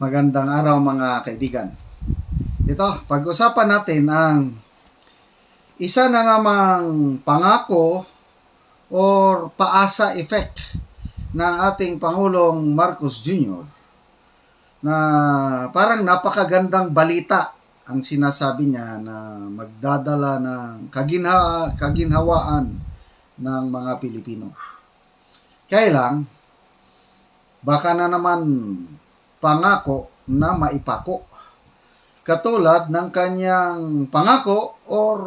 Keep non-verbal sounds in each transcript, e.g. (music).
Magandang araw mga kaibigan. Ito, pag-usapan natin ang isa na namang pangako or paasa effect ng ating Pangulong Marcos Jr. na parang napakagandang balita ang sinasabi niya na magdadala ng kaginha, kaginhawaan ng mga Pilipino. Kaya baka na naman pangako na maipako. Katulad ng kanyang pangako or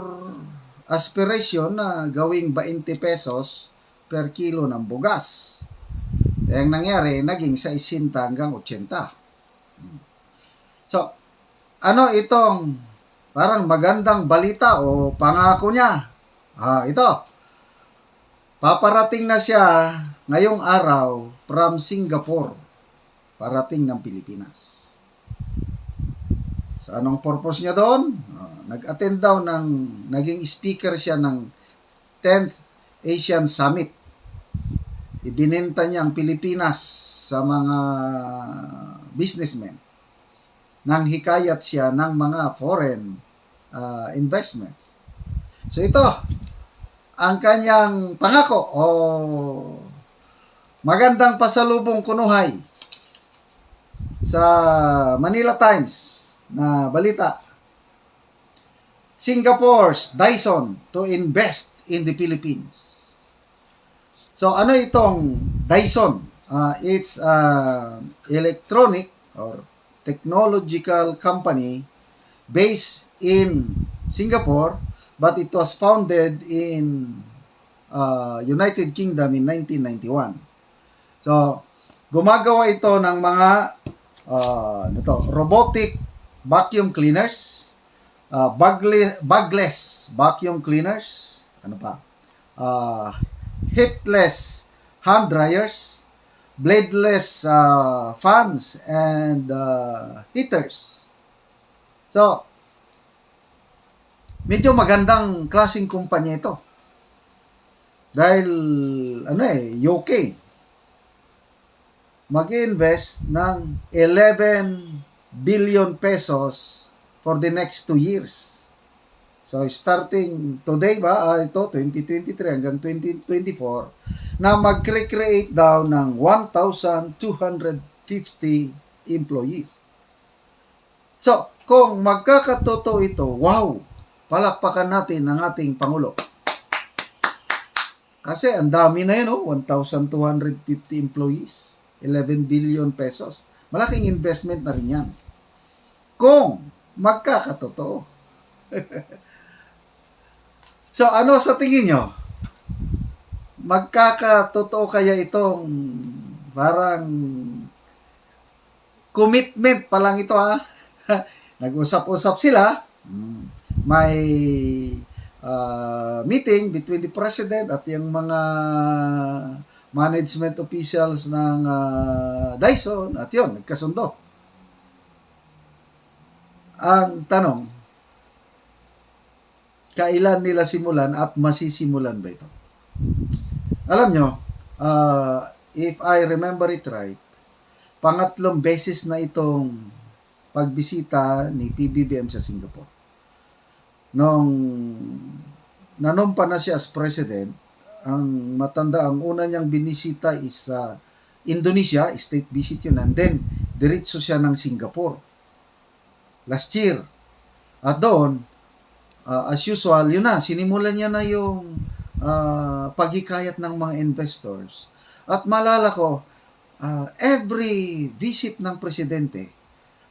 aspiration na gawing 20 pesos per kilo ng bugas. Eh, ang nangyari, naging 60 hanggang 80. So, ano itong parang magandang balita o pangako niya? Ah, ito. Paparating na siya ngayong araw from Singapore parating ng Pilipinas. So anong purpose niya doon? Ah, nag-attend daw ng naging speaker siya ng 10th Asian Summit. Ibinenta niya ang Pilipinas sa mga businessmen nang hikayat siya ng mga foreign ah, investments. So ito, ang kanyang pangako o magandang pasalubong kunuhay sa Manila Times na balita. Singapore's Dyson to invest in the Philippines. So ano itong Dyson? Uh, it's an electronic or technological company based in Singapore but it was founded in uh, United Kingdom in 1991. So gumagawa ito ng mga uh, ano to, robotic vacuum cleaners, uh, bagless, bagless vacuum cleaners, ano pa, uh, hitless hand dryers, bladeless uh, fans, and uh, heaters. So, medyo magandang klaseng kumpanya ito. Dahil, ano eh, UK mag-invest ng 11 billion pesos for the next two years. So, starting today ba, ah, ito, 2023 hanggang 2024, na mag-create daw ng 1,250 employees. So, kung magkakatotoo ito, wow! Palakpakan natin ang ating Pangulo. Kasi ang dami na yun, oh, 1,250 employees. 11 billion pesos. Malaking investment na rin yan. Kung magkakatotoo. (laughs) so, ano sa tingin nyo? Magkakatotoo kaya itong parang commitment pa lang ito ha? (laughs) Nag-usap-usap sila. Hmm. May uh, meeting between the president at yung mga management officials ng uh, Dyson at yun, nagkasundo. Ang tanong, kailan nila simulan at masisimulan ba ito? Alam nyo, uh, if I remember it right, pangatlong beses na itong pagbisita ni PBBM sa Singapore. Nung nanumpa na siya as president, ang matanda, ang una niyang binisita is uh, Indonesia, state visit yun, and then diretso siya ng Singapore last year. At doon, uh, as usual, yun na, sinimulan niya na yung uh, paghikayat ng mga investors. At malala ko, uh, every visit ng presidente,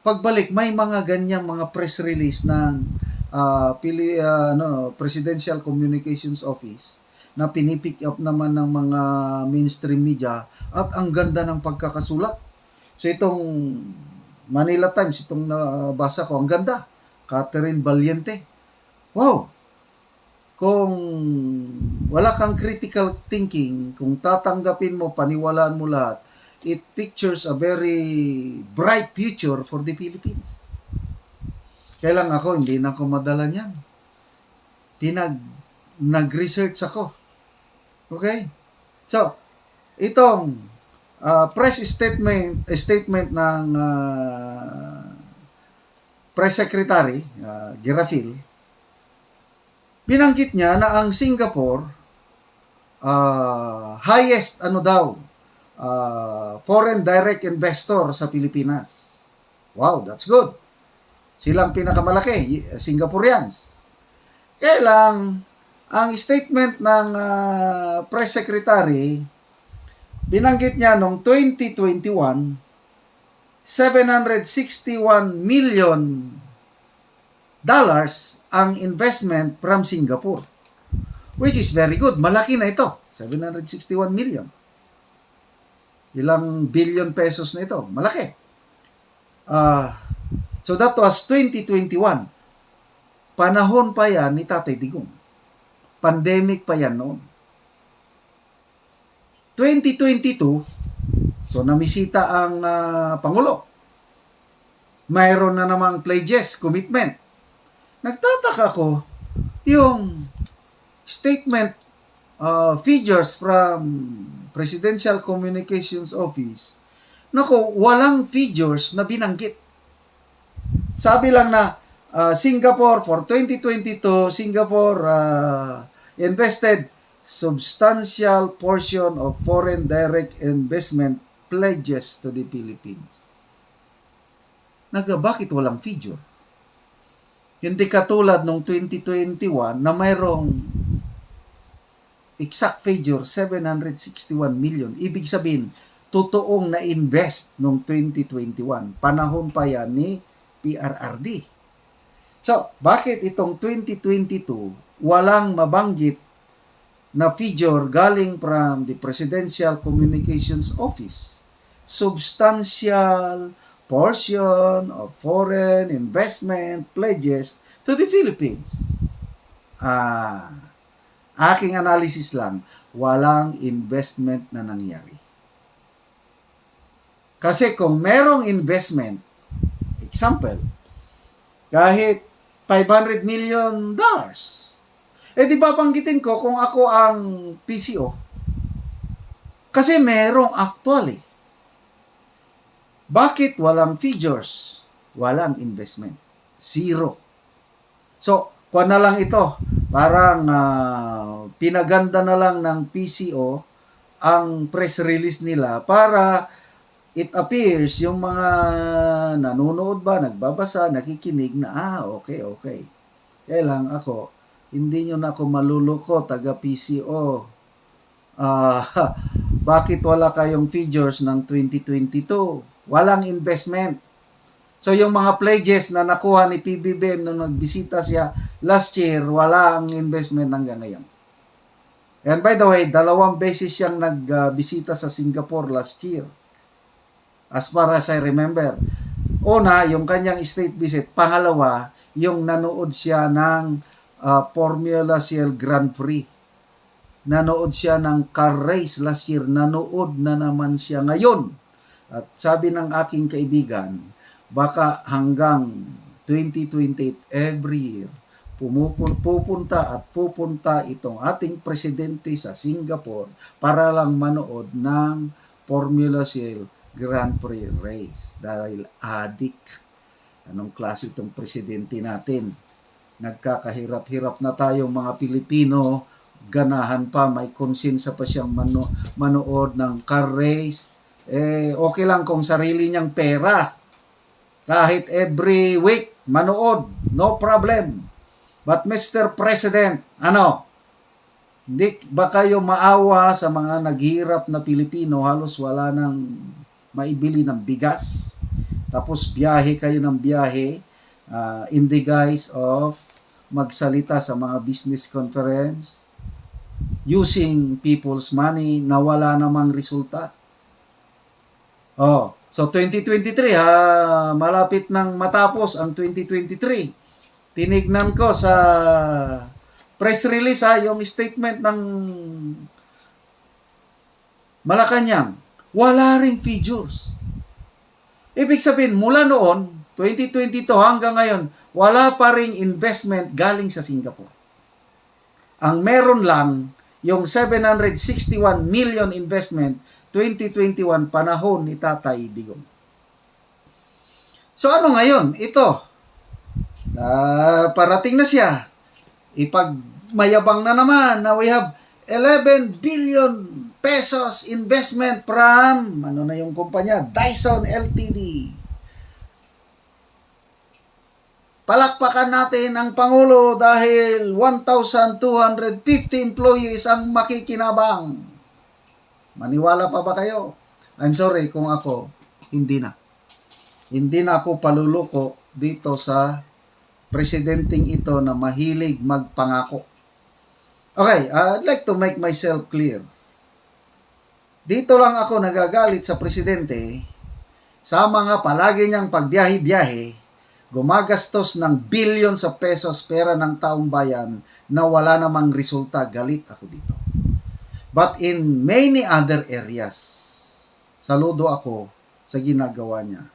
pagbalik, may mga ganyang mga press release ng uh, Pili, uh, ano, Presidential Communications Office na pinipick up naman ng mga mainstream media at ang ganda ng pagkakasulat. So itong Manila Times, itong nabasa ko, ang ganda. Catherine Valiente. Wow! Kung wala kang critical thinking, kung tatanggapin mo, paniwalaan mo lahat, it pictures a very bright future for the Philippines. Kailang ako, hindi na ako madala niyan. Pinag, nag-research ako Okay? So, itong ah, press statement statement ng ah, press secretary uh, Girafil binanggit niya na ang Singapore ah, highest ano daw ah, foreign direct investor sa Pilipinas. Wow, that's good. Silang pinakamalaki, Singaporeans. Kaya ang statement ng ah, press secretary, binanggit niya noong 2021, 761 million dollars ang investment from Singapore. Which is very good. Malaki na ito. 761 million. Ilang billion pesos na ito. Malaki. Ah, so that was 2021. Panahon pa yan ni Tatay Digong. Pandemic pa yan noon. 2022, so namisita ang ah, Pangulo. Mayroon na namang pledges, commitment. Nagtataka ko, yung statement uh, figures from Presidential Communications Office, nako, walang figures na binanggit. Sabi lang na uh, Singapore for 2022, Singapore uh, invested substantial portion of foreign direct investment pledges to the Philippines. Naga, bakit walang figure? Hindi katulad nung 2021 na mayroong exact figure 761 million. Ibig sabihin, totoong na-invest nung 2021. Panahon pa yan ni PRRD. So, bakit itong 2022 walang mabanggit na figure galing from the Presidential Communications Office? Substantial portion of foreign investment pledges to the Philippines. Ah, aking analysis lang, walang investment na nangyari. Kasi kung merong investment, example, kahit 500 million dollars, eh di ba banggitin ko kung ako ang PCO? Kasi merong actually. Bakit walang figures? Walang investment. Zero. So, kuha na lang ito. Parang ah, pinaganda na lang ng PCO ang press release nila para it appears yung mga nanonood ba, nagbabasa, nakikinig na, ah, okay, okay. Kaya lang ako, hindi nyo na ako maluluko, taga PCO. Ah, (laughs) bakit wala kayong figures ng 2022? Walang investment. So yung mga pledges na nakuha ni PBBM nung nagbisita siya last year, walang investment hanggang ngayon. And by the way, dalawang beses siyang nagbisita sa Singapore last year. As far as I remember. Una, yung kanyang state visit. Pangalawa, yung nanood siya ng ah, Formula Shell Grand Prix. Nanood siya ng car race last year. Nanood na naman siya ngayon. At sabi ng aking kaibigan, baka hanggang 2028 every year, pumupun- pupunta at pupunta itong ating presidente sa Singapore para lang manood ng Formula Shell Grand Prix race dahil adik. Anong klase itong presidente natin? Nagkakahirap-hirap na tayong mga Pilipino, ganahan pa, may konsensya pa siyang mano- manood ng car race. Eh, okay lang kung sarili niyang pera. Kahit every week, manood. No problem. But Mr. President, ano? Hindi ba kayo maawa sa mga naghihirap na Pilipino? Halos wala nang maibili ng bigas. Tapos biyahe kayo ng biyahe uh, in the guise of magsalita sa mga business conference using people's money na wala namang resulta. Oh, so 2023 ha, malapit nang matapos ang 2023. Tinignan ko sa press release ha, yung statement ng Malacanang, wala ring figures. Ibig sabihin, mula noon, 2022 hanggang ngayon, wala pa ring investment galing sa Singapore. Ang meron lang, yung 761 million investment 2021, panahon ni Tatay Digong. So ano ngayon? Ito. Ah, parating na siya. Ipagmayabang na naman na we have 11 billion pesos investment from ano na yung kumpanya? Dyson Ltd. Palakpakan natin ang Pangulo dahil 1,250 employees ang makikinabang. Maniwala pa ba kayo? I'm sorry kung ako, hindi na. Hindi na ako paluluko dito sa presidenting ito na mahilig magpangako. Okay, I'd like to make myself clear. Dito lang ako nagagalit sa presidente sa mga palagi niyang pagbiyahe-biyahe, gumagastos ng billion sa pesos pera ng taong bayan na wala namang resulta, galit ako dito. But in many other areas, saludo ako sa ginagawa niya.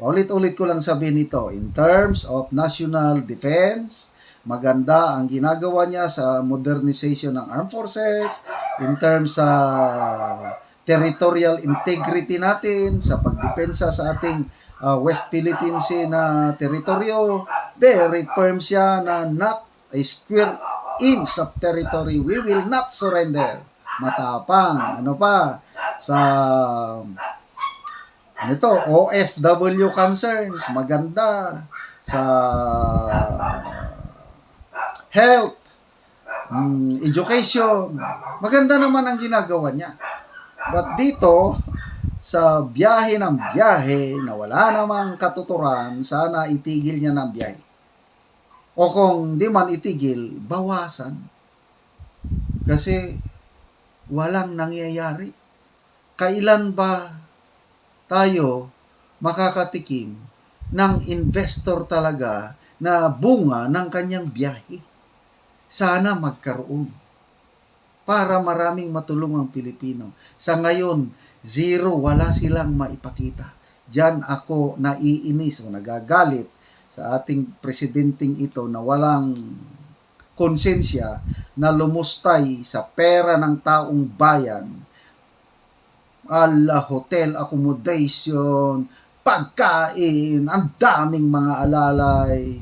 Paulit-ulit ko lang sabihin ito, in terms of national defense, maganda ang ginagawa niya sa modernization ng armed forces, in terms sa territorial integrity natin, sa pagdepensa sa ating uh, West Philippine Sea na teritoryo, very firm siya na not a square inch of territory, we will not surrender. Matapang, ano pa, sa ano ito, OFW concerns, maganda. Sa health, mm, education, maganda naman ang ginagawa niya. But dito, sa biyahe ng biyahe na wala namang katuturan, sana itigil niya ng biyahe. O kung di man itigil, bawasan. Kasi walang nangyayari. Kailan ba tayo makakatikim ng investor talaga na bunga ng kanyang biyahe? Sana magkaroon para maraming matulong ang Pilipino. Sa ngayon, zero, wala silang maipakita. Diyan ako naiinis o nagagalit sa ating presidenting ito na walang konsensya na lumustay sa pera ng taong bayan. Ala, hotel accommodation, pagkain, ang daming mga alalay.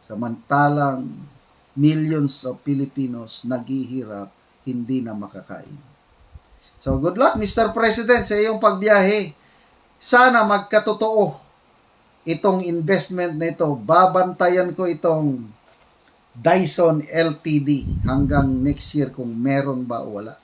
Samantalang millions of Filipinos naghihirap, hindi na makakain. So good luck Mr. President sa iyong pagbiyahe. Sana magkatotoo itong investment na ito. Babantayan ko itong Dyson LTD hanggang next year kung meron ba o wala.